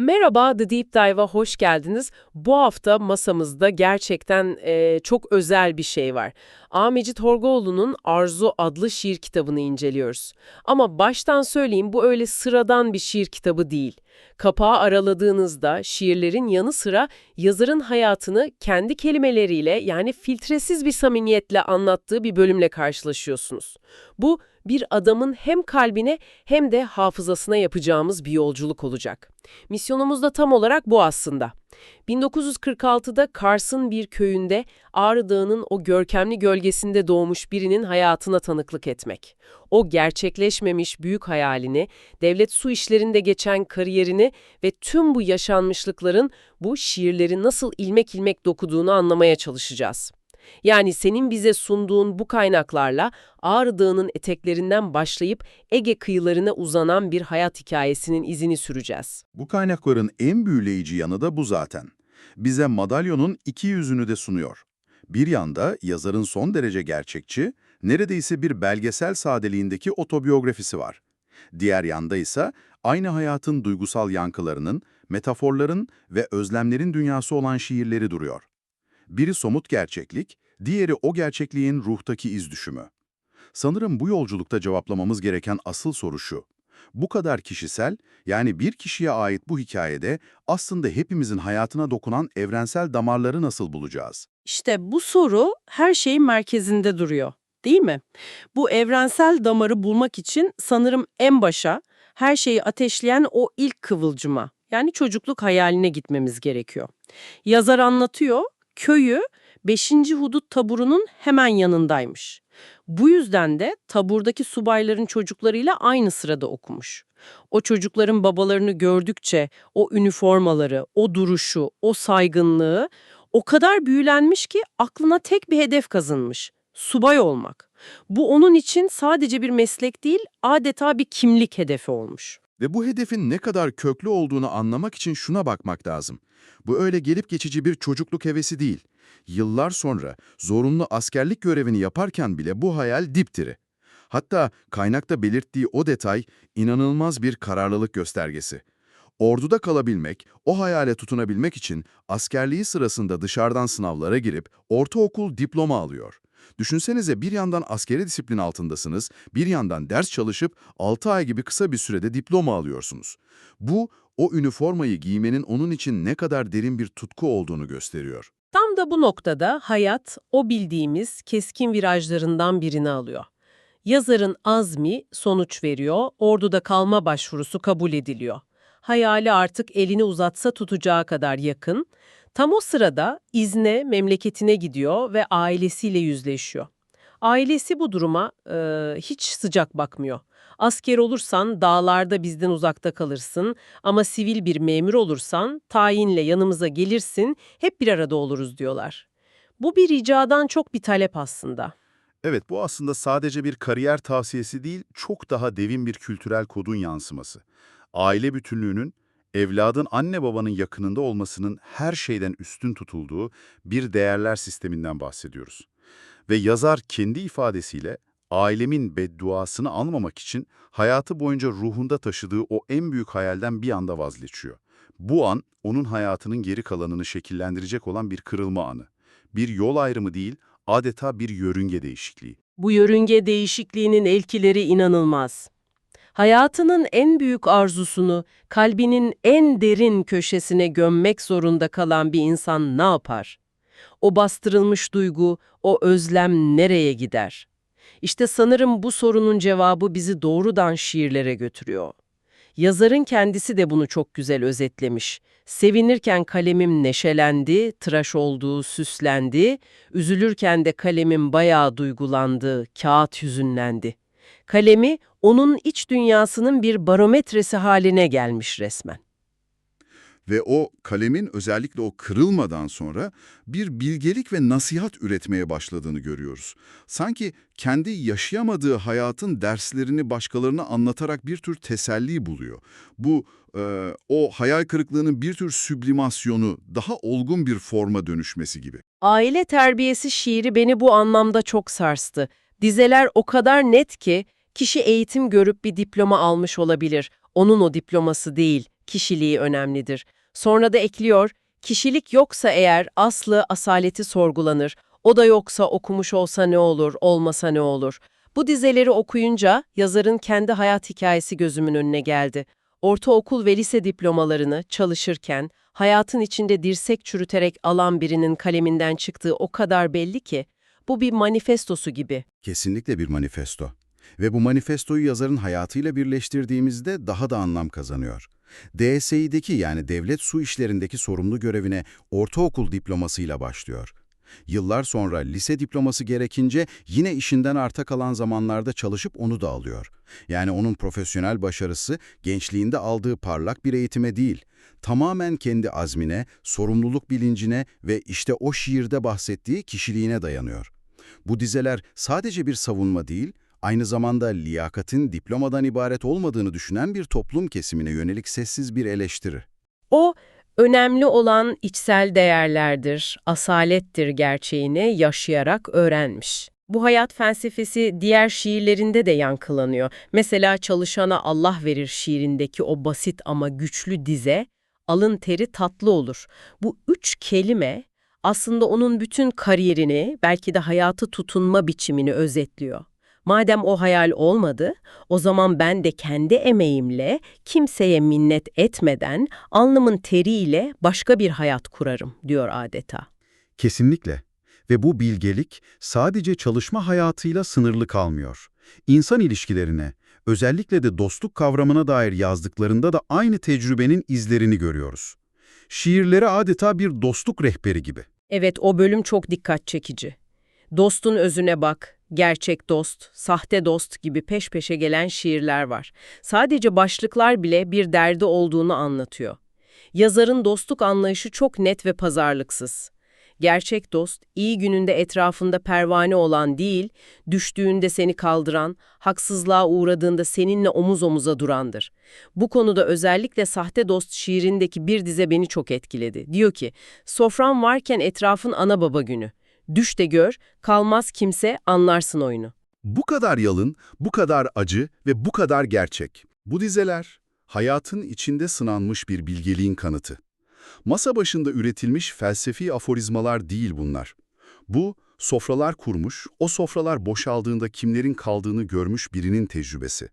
Merhaba, The Deep Dive'a hoş geldiniz. Bu hafta masamızda gerçekten e, çok özel bir şey var. A. Mecit Horgoğlu'nun Arzu adlı şiir kitabını inceliyoruz. Ama baştan söyleyeyim bu öyle sıradan bir şiir kitabı değil. Kapağı araladığınızda şiirlerin yanı sıra yazarın hayatını kendi kelimeleriyle yani filtresiz bir samimiyetle anlattığı bir bölümle karşılaşıyorsunuz. Bu bir adamın hem kalbine hem de hafızasına yapacağımız bir yolculuk olacak. Misyonumuz da tam olarak bu aslında. 1946'da Kars'ın bir köyünde Ağrı Dağı'nın o görkemli gölgesinde doğmuş birinin hayatına tanıklık etmek. O gerçekleşmemiş büyük hayalini, devlet su işlerinde geçen kariyerini ve tüm bu yaşanmışlıkların bu şiirleri nasıl ilmek ilmek dokuduğunu anlamaya çalışacağız. Yani senin bize sunduğun bu kaynaklarla Ağrı Dağı'nın eteklerinden başlayıp Ege kıyılarına uzanan bir hayat hikayesinin izini süreceğiz. Bu kaynakların en büyüleyici yanı da bu zaten. Bize madalyonun iki yüzünü de sunuyor. Bir yanda yazarın son derece gerçekçi, neredeyse bir belgesel sadeliğindeki otobiyografisi var. Diğer yanda ise aynı hayatın duygusal yankılarının, metaforların ve özlemlerin dünyası olan şiirleri duruyor. Biri somut gerçeklik, diğeri o gerçekliğin ruhtaki iz düşümü. Sanırım bu yolculukta cevaplamamız gereken asıl soru şu. Bu kadar kişisel, yani bir kişiye ait bu hikayede aslında hepimizin hayatına dokunan evrensel damarları nasıl bulacağız? İşte bu soru her şeyin merkezinde duruyor, değil mi? Bu evrensel damarı bulmak için sanırım en başa her şeyi ateşleyen o ilk kıvılcıma, yani çocukluk hayaline gitmemiz gerekiyor. Yazar anlatıyor, köyü 5. Hudut taburunun hemen yanındaymış. Bu yüzden de taburdaki subayların çocuklarıyla aynı sırada okumuş. O çocukların babalarını gördükçe o üniformaları, o duruşu, o saygınlığı o kadar büyülenmiş ki aklına tek bir hedef kazınmış. Subay olmak. Bu onun için sadece bir meslek değil, adeta bir kimlik hedefi olmuş. Ve bu hedefin ne kadar köklü olduğunu anlamak için şuna bakmak lazım. Bu öyle gelip geçici bir çocukluk hevesi değil. Yıllar sonra zorunlu askerlik görevini yaparken bile bu hayal dipdiri. Hatta kaynakta belirttiği o detay inanılmaz bir kararlılık göstergesi. Orduda kalabilmek, o hayale tutunabilmek için askerliği sırasında dışarıdan sınavlara girip ortaokul diploma alıyor. Düşünsenize bir yandan askeri disiplin altındasınız, bir yandan ders çalışıp 6 ay gibi kısa bir sürede diploma alıyorsunuz. Bu, o üniformayı giymenin onun için ne kadar derin bir tutku olduğunu gösteriyor. Tam da bu noktada hayat o bildiğimiz keskin virajlarından birini alıyor. Yazarın azmi sonuç veriyor, orduda kalma başvurusu kabul ediliyor. Hayali artık elini uzatsa tutacağı kadar yakın. Tam o sırada izne memleketine gidiyor ve ailesiyle yüzleşiyor. Ailesi bu duruma e, hiç sıcak bakmıyor. Asker olursan dağlarda bizden uzakta kalırsın ama sivil bir memur olursan tayinle yanımıza gelirsin, hep bir arada oluruz diyorlar. Bu bir ricadan çok bir talep aslında. Evet, bu aslında sadece bir kariyer tavsiyesi değil, çok daha devin bir kültürel kodun yansıması. Aile bütünlüğünün, evladın anne babanın yakınında olmasının her şeyden üstün tutulduğu bir değerler sisteminden bahsediyoruz. Ve yazar kendi ifadesiyle ailemin bedduasını almamak için hayatı boyunca ruhunda taşıdığı o en büyük hayalden bir anda vazgeçiyor. Bu an onun hayatının geri kalanını şekillendirecek olan bir kırılma anı. Bir yol ayrımı değil, adeta bir yörünge değişikliği. Bu yörünge değişikliğinin elkileri inanılmaz. Hayatının en büyük arzusunu kalbinin en derin köşesine gömmek zorunda kalan bir insan ne yapar? O bastırılmış duygu, o özlem nereye gider? İşte sanırım bu sorunun cevabı bizi doğrudan şiirlere götürüyor. Yazarın kendisi de bunu çok güzel özetlemiş. Sevinirken kalemim neşelendi, tıraş olduğu süslendi, üzülürken de kalemim bayağı duygulandı, kağıt hüzünlendi. Kalemi onun iç dünyasının bir barometresi haline gelmiş resmen. Ve o kalemin özellikle o kırılmadan sonra bir bilgelik ve nasihat üretmeye başladığını görüyoruz. Sanki kendi yaşayamadığı hayatın derslerini başkalarına anlatarak bir tür teselli buluyor. Bu e, o hayal kırıklığının bir tür süblimasyonu, daha olgun bir forma dönüşmesi gibi. Aile terbiyesi şiiri beni bu anlamda çok sarstı. Dizeler o kadar net ki kişi eğitim görüp bir diploma almış olabilir. Onun o diploması değil, kişiliği önemlidir. Sonra da ekliyor, kişilik yoksa eğer aslı asaleti sorgulanır, o da yoksa okumuş olsa ne olur, olmasa ne olur. Bu dizeleri okuyunca yazarın kendi hayat hikayesi gözümün önüne geldi. Ortaokul ve lise diplomalarını çalışırken hayatın içinde dirsek çürüterek alan birinin kaleminden çıktığı o kadar belli ki bu bir manifestosu gibi. Kesinlikle bir manifesto. Ve bu manifestoyu yazarın hayatıyla birleştirdiğimizde daha da anlam kazanıyor. DSİ'deki yani devlet su işlerindeki sorumlu görevine ortaokul diplomasıyla başlıyor. Yıllar sonra lise diploması gerekince yine işinden arta kalan zamanlarda çalışıp onu da alıyor. Yani onun profesyonel başarısı gençliğinde aldığı parlak bir eğitime değil, tamamen kendi azmine, sorumluluk bilincine ve işte o şiirde bahsettiği kişiliğine dayanıyor. Bu dizeler sadece bir savunma değil, aynı zamanda liyakatin diplomadan ibaret olmadığını düşünen bir toplum kesimine yönelik sessiz bir eleştiri. O, önemli olan içsel değerlerdir, asalettir gerçeğini yaşayarak öğrenmiş. Bu hayat felsefesi diğer şiirlerinde de yankılanıyor. Mesela Çalışana Allah Verir şiirindeki o basit ama güçlü dize, alın teri tatlı olur. Bu üç kelime aslında onun bütün kariyerini, belki de hayatı tutunma biçimini özetliyor. Madem o hayal olmadı, o zaman ben de kendi emeğimle, kimseye minnet etmeden, alnımın teriyle başka bir hayat kurarım, diyor adeta. Kesinlikle. Ve bu bilgelik sadece çalışma hayatıyla sınırlı kalmıyor. İnsan ilişkilerine, özellikle de dostluk kavramına dair yazdıklarında da aynı tecrübenin izlerini görüyoruz. Şiirleri adeta bir dostluk rehberi gibi. Evet, o bölüm çok dikkat çekici. Dostun özüne bak, gerçek dost, sahte dost gibi peş peşe gelen şiirler var. Sadece başlıklar bile bir derdi olduğunu anlatıyor. Yazarın dostluk anlayışı çok net ve pazarlıksız. Gerçek dost, iyi gününde etrafında pervane olan değil, düştüğünde seni kaldıran, haksızlığa uğradığında seninle omuz omuza durandır. Bu konuda özellikle Sahte Dost şiirindeki bir dize beni çok etkiledi. Diyor ki, sofran varken etrafın ana baba günü. Düş de gör, kalmaz kimse, anlarsın oyunu. Bu kadar yalın, bu kadar acı ve bu kadar gerçek. Bu dizeler, hayatın içinde sınanmış bir bilgeliğin kanıtı. Masa başında üretilmiş felsefi aforizmalar değil bunlar. Bu, sofralar kurmuş, o sofralar boşaldığında kimlerin kaldığını görmüş birinin tecrübesi.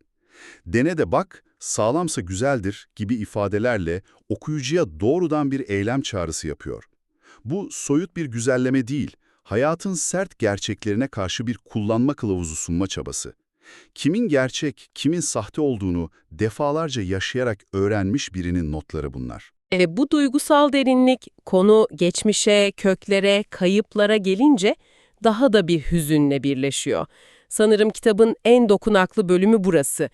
Dene de bak, sağlamsa güzeldir gibi ifadelerle okuyucuya doğrudan bir eylem çağrısı yapıyor. Bu soyut bir güzelleme değil, hayatın sert gerçeklerine karşı bir kullanma kılavuzu sunma çabası. Kimin gerçek, kimin sahte olduğunu defalarca yaşayarak öğrenmiş birinin notları bunlar. E, bu duygusal derinlik konu geçmişe, köklere, kayıplara gelince daha da bir hüzünle birleşiyor. Sanırım kitabın en dokunaklı bölümü burası.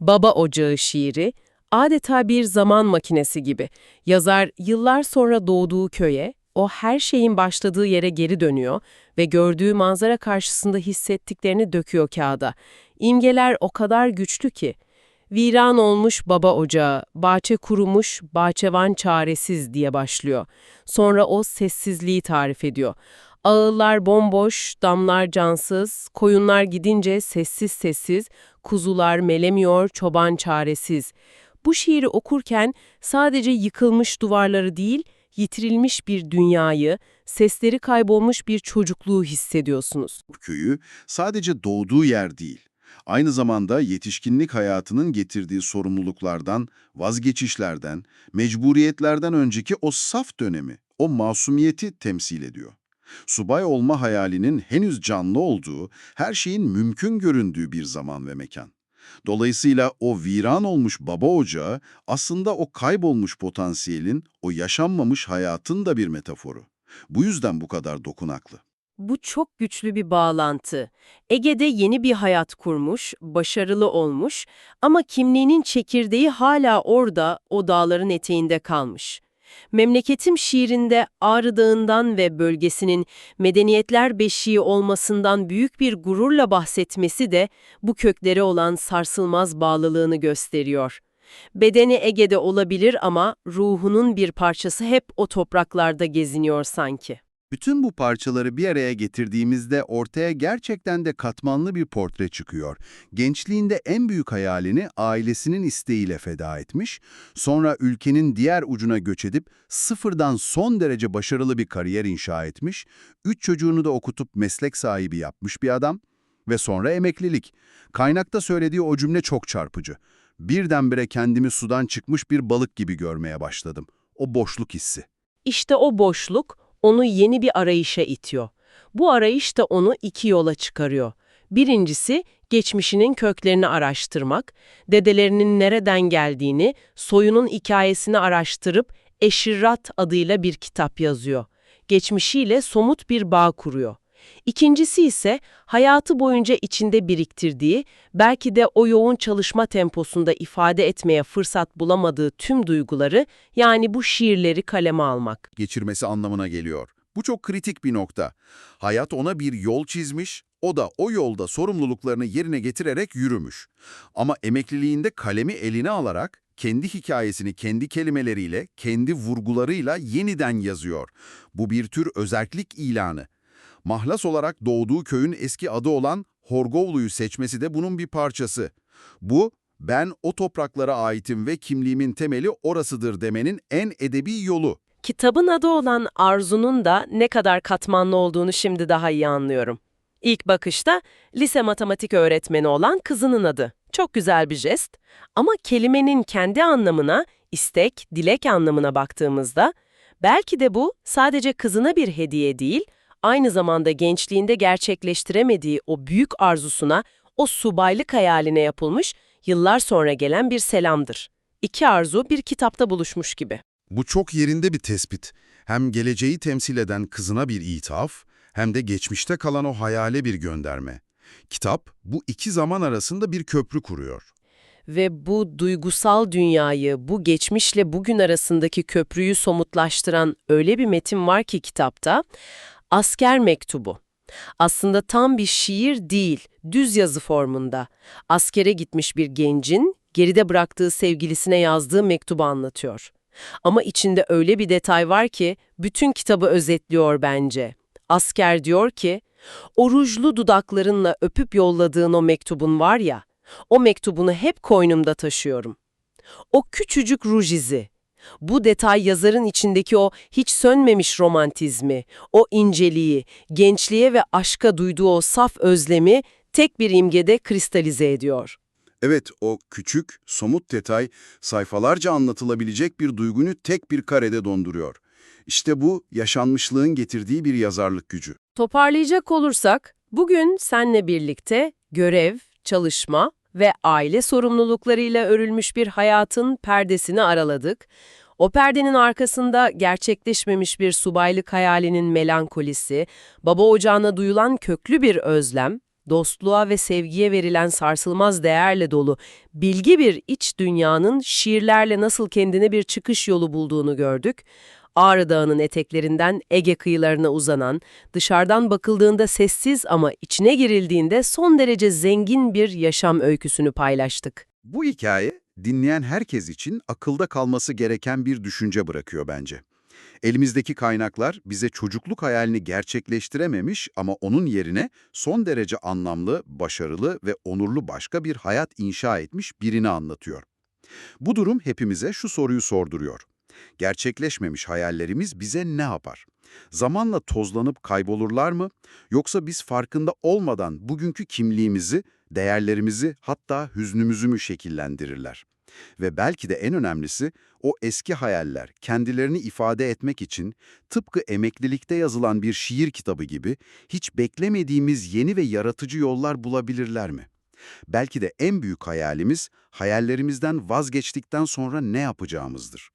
Baba Ocağı şiiri adeta bir zaman makinesi gibi. Yazar yıllar sonra doğduğu köye, o her şeyin başladığı yere geri dönüyor ve gördüğü manzara karşısında hissettiklerini döküyor kağıda. İmgeler o kadar güçlü ki. Viran olmuş baba ocağı, bahçe kurumuş, bahçevan çaresiz diye başlıyor. Sonra o sessizliği tarif ediyor. Ağıllar bomboş, damlar cansız, koyunlar gidince sessiz sessiz, kuzular melemiyor, çoban çaresiz. Bu şiiri okurken sadece yıkılmış duvarları değil, yitirilmiş bir dünyayı, sesleri kaybolmuş bir çocukluğu hissediyorsunuz. Köyü sadece doğduğu yer değil, aynı zamanda yetişkinlik hayatının getirdiği sorumluluklardan, vazgeçişlerden, mecburiyetlerden önceki o saf dönemi, o masumiyeti temsil ediyor. Subay olma hayalinin henüz canlı olduğu, her şeyin mümkün göründüğü bir zaman ve mekan. Dolayısıyla o viran olmuş baba ocağı aslında o kaybolmuş potansiyelin, o yaşanmamış hayatın da bir metaforu. Bu yüzden bu kadar dokunaklı. Bu çok güçlü bir bağlantı. Ege'de yeni bir hayat kurmuş, başarılı olmuş ama kimliğinin çekirdeği hala orada, o dağların eteğinde kalmış. Memleketim şiirinde Ağrı Dağı'ndan ve bölgesinin medeniyetler beşiği olmasından büyük bir gururla bahsetmesi de bu köklere olan sarsılmaz bağlılığını gösteriyor. Bedeni Ege'de olabilir ama ruhunun bir parçası hep o topraklarda geziniyor sanki. Bütün bu parçaları bir araya getirdiğimizde ortaya gerçekten de katmanlı bir portre çıkıyor. Gençliğinde en büyük hayalini ailesinin isteğiyle feda etmiş, sonra ülkenin diğer ucuna göç edip sıfırdan son derece başarılı bir kariyer inşa etmiş, üç çocuğunu da okutup meslek sahibi yapmış bir adam ve sonra emeklilik. Kaynakta söylediği o cümle çok çarpıcı. Birdenbire kendimi sudan çıkmış bir balık gibi görmeye başladım. O boşluk hissi. İşte o boşluk onu yeni bir arayışa itiyor. Bu arayış da onu iki yola çıkarıyor. Birincisi, geçmişinin köklerini araştırmak, dedelerinin nereden geldiğini, soyunun hikayesini araştırıp Eşirrat adıyla bir kitap yazıyor. Geçmişiyle somut bir bağ kuruyor. İkincisi ise hayatı boyunca içinde biriktirdiği, belki de o yoğun çalışma temposunda ifade etmeye fırsat bulamadığı tüm duyguları, yani bu şiirleri kaleme almak. geçirmesi anlamına geliyor. Bu çok kritik bir nokta. Hayat ona bir yol çizmiş, o da o yolda sorumluluklarını yerine getirerek yürümüş. Ama emekliliğinde kalemi eline alarak kendi hikayesini kendi kelimeleriyle, kendi vurgularıyla yeniden yazıyor. Bu bir tür özerklik ilanı. Mahlas olarak doğduğu köyün eski adı olan Horgovlu'yu seçmesi de bunun bir parçası. Bu, ben o topraklara aitim ve kimliğimin temeli orasıdır demenin en edebi yolu. Kitabın adı olan Arzu'nun da ne kadar katmanlı olduğunu şimdi daha iyi anlıyorum. İlk bakışta lise matematik öğretmeni olan kızının adı. Çok güzel bir jest. Ama kelimenin kendi anlamına, istek, dilek anlamına baktığımızda, belki de bu sadece kızına bir hediye değil, aynı zamanda gençliğinde gerçekleştiremediği o büyük arzusuna, o subaylık hayaline yapılmış, yıllar sonra gelen bir selamdır. İki arzu bir kitapta buluşmuş gibi. Bu çok yerinde bir tespit. Hem geleceği temsil eden kızına bir ithaf, hem de geçmişte kalan o hayale bir gönderme. Kitap, bu iki zaman arasında bir köprü kuruyor. Ve bu duygusal dünyayı, bu geçmişle bugün arasındaki köprüyü somutlaştıran öyle bir metin var ki kitapta, Asker Mektubu. Aslında tam bir şiir değil, düz yazı formunda. Askere gitmiş bir gencin geride bıraktığı sevgilisine yazdığı mektubu anlatıyor. Ama içinde öyle bir detay var ki bütün kitabı özetliyor bence. Asker diyor ki, o rujlu dudaklarınla öpüp yolladığın o mektubun var ya, o mektubunu hep koynumda taşıyorum. O küçücük ruj izi. Bu detay yazarın içindeki o hiç sönmemiş romantizmi, o inceliği, gençliğe ve aşka duyduğu o saf özlemi tek bir imgede kristalize ediyor. Evet, o küçük, somut detay sayfalarca anlatılabilecek bir duygunu tek bir karede donduruyor. İşte bu, yaşanmışlığın getirdiği bir yazarlık gücü. Toparlayacak olursak, bugün senle birlikte görev, çalışma ve aile sorumluluklarıyla örülmüş bir hayatın perdesini araladık. O perdenin arkasında gerçekleşmemiş bir subaylık hayalinin melankolisi, baba ocağına duyulan köklü bir özlem, dostluğa ve sevgiye verilen sarsılmaz değerle dolu bilgi bir iç dünyanın şiirlerle nasıl kendine bir çıkış yolu bulduğunu gördük. Ağrı Dağı'nın eteklerinden Ege kıyılarına uzanan, dışarıdan bakıldığında sessiz ama içine girildiğinde son derece zengin bir yaşam öyküsünü paylaştık. Bu hikaye, dinleyen herkes için akılda kalması gereken bir düşünce bırakıyor bence. Elimizdeki kaynaklar bize çocukluk hayalini gerçekleştirememiş ama onun yerine son derece anlamlı, başarılı ve onurlu başka bir hayat inşa etmiş birini anlatıyor. Bu durum hepimize şu soruyu sorduruyor. Gerçekleşmemiş hayallerimiz bize ne yapar? Zamanla tozlanıp kaybolurlar mı? Yoksa biz farkında olmadan bugünkü kimliğimizi, değerlerimizi hatta hüznümüzü mü şekillendirirler? Ve belki de en önemlisi o eski hayaller kendilerini ifade etmek için tıpkı emeklilikte yazılan bir şiir kitabı gibi hiç beklemediğimiz yeni ve yaratıcı yollar bulabilirler mi? Belki de en büyük hayalimiz hayallerimizden vazgeçtikten sonra ne yapacağımızdır.